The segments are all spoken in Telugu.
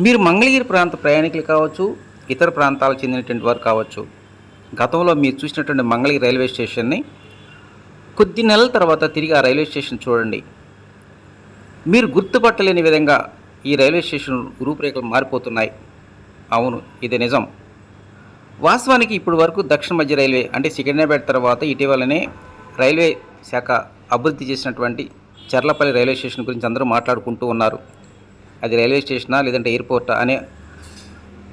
మీరు మంగళగిరి ప్రాంత ప్రయాణికులు కావచ్చు ఇతర ప్రాంతాలకు చెందినటువంటి వారు కావచ్చు గతంలో మీరు చూసినటువంటి మంగళగిరి రైల్వే స్టేషన్ని కొద్ది నెలల తర్వాత తిరిగి ఆ రైల్వే స్టేషన్ చూడండి. మీరు గుర్తుపట్టలేని విధంగా ఈ రైల్వే స్టేషన్ రూపురేఖలు మారిపోతున్నాయి. అవును ఇది నిజం. వాస్తవానికి ఇప్పటి వరకు దక్షిణ మధ్య రైల్వే అంటే సికింద్రాబాద్ తర్వాత ఇటీవలనే రైల్వే శాఖ అభివృద్ధి చేసినటువంటి చర్లపల్లి రైల్వే స్టేషన్ గురించి అందరూ మాట్లాడుకుంటూ ఉన్నారు. అది రైల్వే స్టేషనా లేదంటే ఎయిర్పోర్టా అనే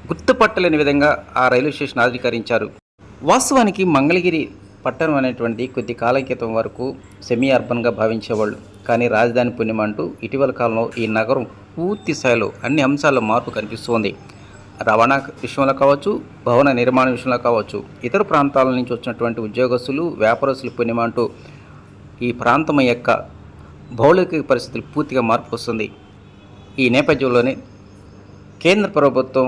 గుర్తుపట్టలేని విధంగా ఆ రైల్వే స్టేషన్ ఆధీకరించారు వాస్తవానికి మంగళగిరి పట్టణం అనేటువంటి కొద్ది కాలం క్రితం వరకు సెమీ అర్బన్గా భావించేవాళ్ళు. కానీ రాజధాని పుణ్యం అంటూ ఇటీవల కాలంలో ఈ నగరం పూర్తి స్థాయిలో అన్ని అంశాల్లో మార్పు కనిపిస్తోంది. రవాణా విషయంలో కావచ్చు భవన నిర్మాణ విషయంలో కావచ్చు ఇతర ప్రాంతాల నుంచి వచ్చినటువంటి ఉద్యోగస్తులు వ్యాపారస్తులు పుణ్యం అంటూ ఈ ప్రాంతం యొక్క భౌగోళిక పరిస్థితులు పూర్తిగా మార్పు వస్తుంది. ఈ నేపథ్యంలోనే కేంద్ర ప్రభుత్వం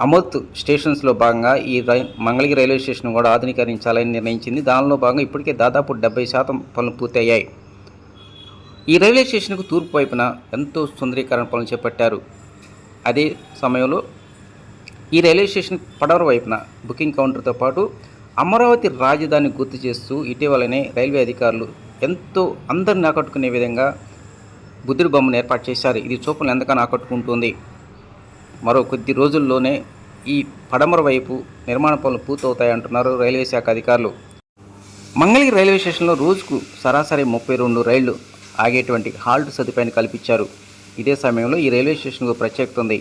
అమృత్ స్టేషన్స్లో భాగంగా ఈ రై మంగళగిరి రైల్వే స్టేషన్ కూడా ఆధునీకరించాలని నిర్ణయించింది. దానిలో భాగంగా ఇప్పటికే దాదాపు డెబ్బై శాతం పనులు పూర్తయ్యాయి. ఈ రైల్వే స్టేషన్కు తూర్పు వైపున ఎంతో సుందరీకరణ పనులు చేపట్టారు. అదే సమయంలో ఈ రైల్వే స్టేషన్ పడవర వైపున బుకింగ్ కౌంటర్తో పాటు అమరావతి రాజధాని గుర్తు చేస్తూ ఇటీవలనే రైల్వే అధికారులు ఎంతో అందరిని ఆకట్టుకునే విధంగా బుద్ధుడి బొమ్మను ఏర్పాటు చేశారు. ఇది చూపులను ఎంతగానో ఆకట్టుకుంటుంది. మరో కొద్ది రోజుల్లోనే ఈ పడమర వైపు నిర్మాణ పనులు పూర్తవుతాయంటున్నారు రైల్వే శాఖ అధికారులు. మంగళగిరి రైల్వే స్టేషన్లో రోజుకు సరాసరి ముప్పై రెండు రైళ్ళు ఆగేటువంటి హాల్ట్ సదుపాయాన్ని కల్పించారు. ఇదే సమయంలో ఈ రైల్వే స్టేషన్కు ప్రత్యేకత ఉంది.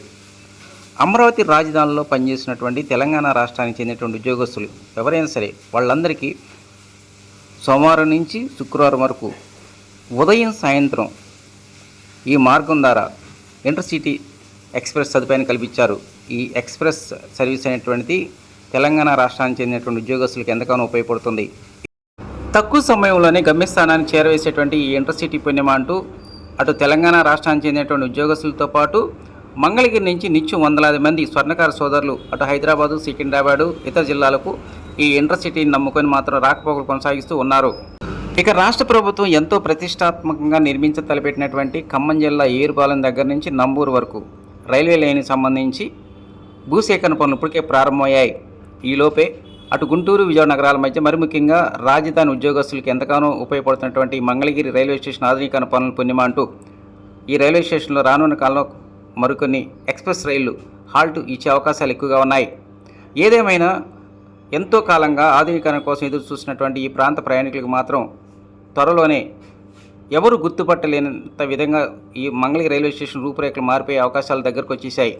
అమరావతి రాజధానిలో పనిచేసినటువంటి తెలంగాణ రాష్ట్రానికి చెందినటువంటి ఉద్యోగస్తులు ఎవరైనా సరే వాళ్ళందరికీ సోమవారం నుంచి శుక్రవారం వరకు ఉదయం సాయంత్రం ఈ మార్గం ద్వారా ఇంటర్సిటీ ఎక్స్ప్రెస్ సదుపాయాన్ని కల్పించారు. ఈ ఎక్స్ప్రెస్ సర్వీస్ అనేటువంటిది తెలంగాణ రాష్ట్రానికి చెందినటువంటి ఉద్యోగస్తులకు ఎంతగానో ఉపయోగపడుతుంది. తక్కువ సమయంలోనే గమ్యస్థానాన్ని చేరవేసేటువంటి ఈ ఇంటర్సిటీ పుణ్యమా అంటూ అటు తెలంగాణ రాష్ట్రానికి చెందినటువంటి ఉద్యోగస్తులతో పాటు మంగళగిరి నుంచి నిత్యం వందలాది మంది స్వర్ణకార సోదరులు అటు హైదరాబాదు సికింద్రాబాదు ఇతర జిల్లాలకు ఈ ఇంటర్సిటీని నమ్ముకొని మాత్రం రాకపోకలు కొనసాగిస్తూ ఉన్నారు. ఇక రాష్ట్ర ప్రభుత్వం ఎంతో ప్రతిష్టాత్మకంగా నిర్మించ తలపెట్టినటువంటి ఖమ్మం జిల్లా ఏరుపాలెం దగ్గర నుంచి నంబూరు వరకు రైల్వే లైన్కి సంబంధించి భూసేకరణ పనులు ఇప్పటికే ప్రారంభమయ్యాయి. ఈలోపే అటు గుంటూరు విజయవాడ నగరాల మధ్య మరి ముఖ్యంగా రాజధాని ఉద్యోగస్తులకు ఎంతగానో ఉపయోగపడుతున్నటువంటి మంగళగిరి రైల్వే స్టేషన్ ఆధునీకరణ పనులు పుణ్యమ అంటూ ఈ రైల్వే స్టేషన్లో రానున్న కాలంలో మరికొన్ని ఎక్స్ప్రెస్ రైళ్ళు హాల్ట్ ఇచ్చే అవకాశాలు ఎక్కువగా ఉన్నాయి. ఏదేమైనా ఎంతో కాలంగా ఆధునీకరణ కోసం ఎదురు చూసినటువంటి ఈ ప్రాంత ప్రయాణికులకు మాత్రం త్వరలోనే ఎవరు గుర్తుపట్టలేనంత విధంగా ఈ మంగళగిరి రైల్వే స్టేషన్ రూపురేఖలు మారిపోయే అవకాశాలు దగ్గరకు వచ్చేసాయి